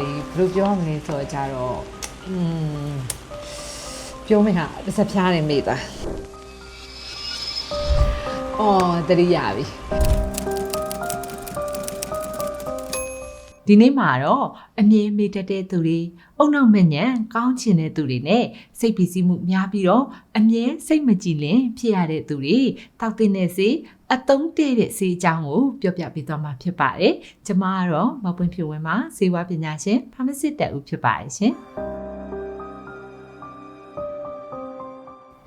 လေဘယ်လိုပြောမလဲဆိုတော့ကြတော့อืมပြောမရတစ်စက်ဖြားနေမိသားအော်တတိယပြီ ဒီနေ့မှာတော့အမြင်မေတ္တတဲ့သူတွေအုံနောက်မဲ့ညံကောင်းချင်တဲ့သူတွေနဲ့စိတ်ပီစီးမှုများပြီးတော့အမြဲစိတ်မကြည်လင်ဖြစ်ရတဲ့သူတွေတောက်တင်တဲ့စေအတုံးတဲ့တဲ့စေအကြောင်းကိုပြောပြပေးသွားမှာဖြစ်ပါတယ်။ကျွန်မကတော့မပွင့်ဖြူဝင်းမှာဇေဝပညာရှင်ဖာမစစ်တက်ဦးဖြစ်ပါတယ်ရှင်။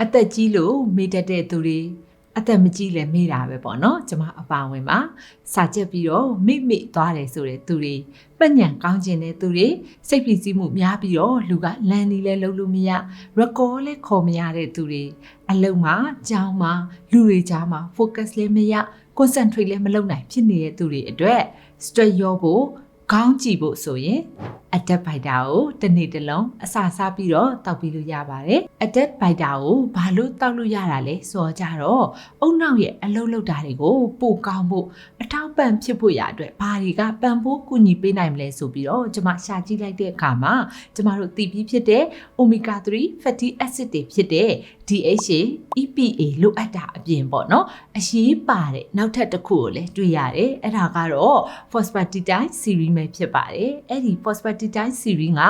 အသက်ကြီးလို့မေတ္တတဲ့သူတွေ အသက်မကြီးလည်းမေ့တာပဲပေါ့နော်ကျွန်မအပါဝင်ပါစာချက်ပြီးတော့မိမိသွားတယ်ဆိုတဲ့သူတွေပတ်ညံကောင်းခြင်းတဲ့သူတွေစိတ်ဖိစီးမှုများပြီးတော့လူကလန်ဒီလဲလုံးလို့မရ record လဲခေါ်မရတဲ့သူတွေအလုံးမှာကြောင်းမှာလူတွေကြားမှာ focus လဲမရ concentrate လဲမလုပ်နိုင်ဖြစ်နေတဲ့သူတွေအတွက် stress ရောဖို့ ခေါင်းကြည့်ဖို့ဆိုရင် adapt biter ကိုတစ်နေ့တစ်လုံးအစာစားပြီးတော့တောက်ပြီးလို့ရပါတယ်။ adapt biter ကိုဘာလို့တောက်လို့ရတာလဲဆိုတော့ကြတော့အုံနောက်ရဲ့အလုံးလောက်တာတွေကိုပိုကောင်းဖို့အထောက်ပံ့ဖြစ်ဖို့ရအတွက်ဘာတွေကပံ့ပိုးကူညီပေးနိုင်မလဲဆိုပြီးတော့ကျွန်မရှာကြည့်လိုက်တဲ့အခါမှာကျွန်မတို့သိပြီးဖြစ်တဲ့ omega 3 fatty acid တွေဖြစ်တဲ့ DHA EPA လိုအပ်တာအပြင်ပေါ့နော်အရေးပါတဲ့နောက်ထပ်တစ်ခုကိုလည်းတွေ့ရတယ်အဲ့ဒါကတော့ phosphatidine series ပဲဖြစ်ပါတယ်အဲ့ဒီ phosphatidine series က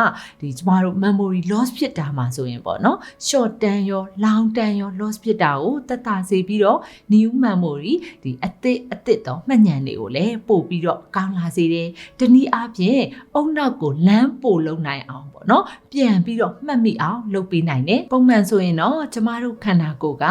ဒီကျမတို့ memory loss ဖြစ်တာမှာဆိုရင်ပေါ့နော် short term ရော long term ရော loss ဖြစ်တာကိုတက်တာစေပြီးတော့ new memory ဒီအသစ်အသစ်တော့မှတ်ဉာဏ်တွေကိုလည်းပို့ပြီးတော့ကောင်းလာစေတယ်တနည်းအားဖြင့်အုံနောက်ကိုလမ်းပို့လုံနိုင်အောင်ပေါ့နော်ပြန်ပြီးတော့မှတ်မိအောင်လုပ်ပေးနိုင်တယ်ပုံမှန်ဆိုရင်တော့ကျမတို့ခန္ဓာကိုယ်က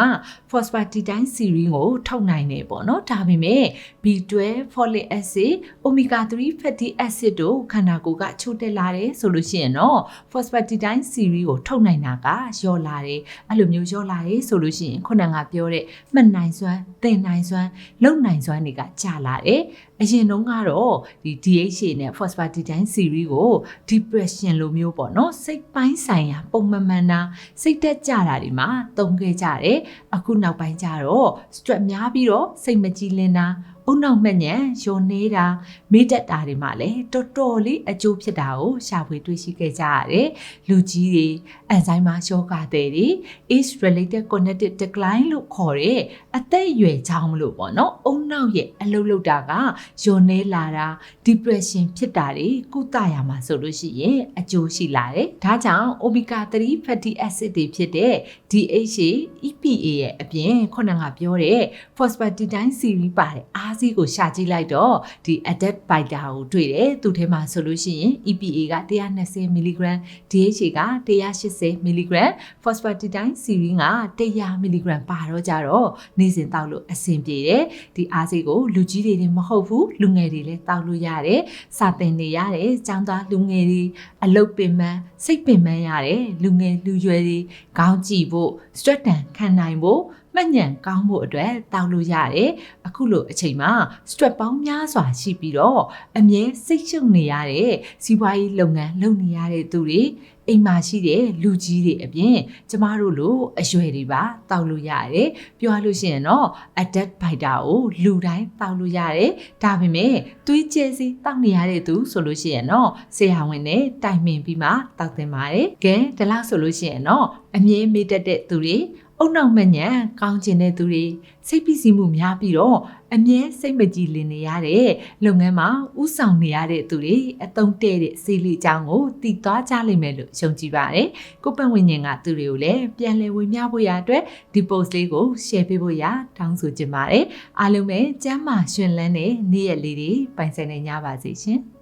phosphatidine series ကိုထုတ်နိုင်တယ်ပေါ့နော်ဒါပေမဲ့ B12 folic acid omega 3 fatty acid တို့ခန္ဓာကိုယ်ကချို့တက်လာတယ်ဆိုလို့ရှိရင်တော့ phosphatidine series ကိုထုတ်နိုင်တာကလျော့လာတယ်အဲ့လိုမျိုးလျော့လာတယ်ဆိုလို့ရှိရင်ခုနကပြောတဲ့မှတ်နိုင်စွမ်းသင်နိုင်စွမ်းလုံနိုင်စွမ်းတွေကကျလာတယ် အရင်တုန်းကတော့ဒီ DHA နဲ့ phosphatidine series ကို depression လိုမျိုးပေါ့နော်စိတ်ပိုင်းဆိုင်ရာပုံမှန်မှန်တာစိတ်တက်ကြတာတွေမှာတုံခဲ့ကြတယ်အခုနောက်ပိုင်းကျတော့ stress များပြီးတော့စိတ်မကြည်လင်တာအုံနောက်မှတ်ညံယိုနေတာမေ့တက်တာတွေမှာလည်းတော်တော်လေးအကျိုးဖြစ်တာကိုရှာဖွေတွေ့ရှိခဲ့ကြရတယ်လူကြီးတွေအန်ဇိုင်းမာယောဂတဲ့တွေ age related cognitive decline လို့ခေါ်တဲ့အသက်အရွယ်ကြောင့်မလို့ပေါ့နော်အုံနောက်ရဲ့အလုပ်လုပ်တာကယိုနေလာတာ depression ဖြစ်တာတွေကုသရမှာဆိုလို့ရှိရင်အကျိုးရှိလာတယ်ဒါကြောင့် omega 3 fatty acid တွေဖြစ်တဲ့ DHA EPA ရဲ့အပြင်ခုနကပြောတဲ့ phosphatidine series ပါတယ်အားစီးကိုရှာကြည့်လိုက်တော့ဒီ adapt biter ကိုတွေ့တယ်သူထဲမှာဆိုလို့ရှိရင် EPA က120 mg DHA က180 mg phosphatidine series က100 mg ပါတော့ကြတော့နေ့စဉ်တောက်လို့အဆင်ပြေတယ်ဒီအားစီးကိုလူကြီးတွေတင်မဟုတ်ဘူးလူငယ်တွေလည်းတောက်လို့ရတယ်စာသင်နေရတယ်ចောင်းသားလူငယ်တွေအလုပ်ပင်ပန်းစိတ်ပင်ပန်းရတယ်လူငယ်လူရွယ်တွေခေါင်းကြည့်ဖို့ stress တန်ခံနိုင်ဖို့မှတ်ဉဏ်ကောင်းဖို့အတွက်တောက်လို့ရတယ်အခုလိုအချိန်မှာ stress ပေါင်းများစွာရှိပြီးတော့အမြဲစိတ်ရှုပ်နေရတဲ့စီးပွားရေးလုပ်ငန်းလုပ်နေရတဲ့သူတွေအိမ်မှာရှိတဲ့လူကြီးတွေအပြင်ကျမတို့လိုအရွယ်တွေပါတောက်လို့ရတယ်ပြောရလို့ရှိရင်တော့ adapt biter ကိုလူတိုင်းတောက်လို့ရတယ်ဒါပေမဲ့သွေးကျဲစီတောက်နေရတဲ့သူဆိုလို့ရှိရင်တော့ဆရာဝန်နဲ့တိုင်ပင်ပြီးမှတောက်တင်ပါတယ်ကဲဒီလောက်ဆိုလို့ရှိရင်တော့အမြင်မေ့တတ်တဲ့သူတွေ အုံနောက်မညံကောင်းကျင်တဲ့သူတွေစိတ်ပီစီမှုများပြီးတော့အမြဲစိတ်မကြည်လင်နေရတဲ့လုပ်ငန်းမှာဥဆောင်နေရတဲ့သူတွေအတုံးတဲ့တဲ့စီလီအကြောင်းကိုတည်သွားကြလိမ့်မယ်လို့ယုံကြည်ပါတယ်။ကိုပတ်ဝင်းဉင်ကသူတွေကိုလည်းပြန်လည်ဝင်မြဖို့ရအတွက်ဒီ post လေးကို share ပေးဖို့ရတောင်းဆိုချင်ပါတယ်။အားလုံးပဲကျမ်းမာရှင်လန်းတဲ့နေ့ရက်လေးတွေပိုင်ဆိုင်နိုင်ကြပါစေရှင်။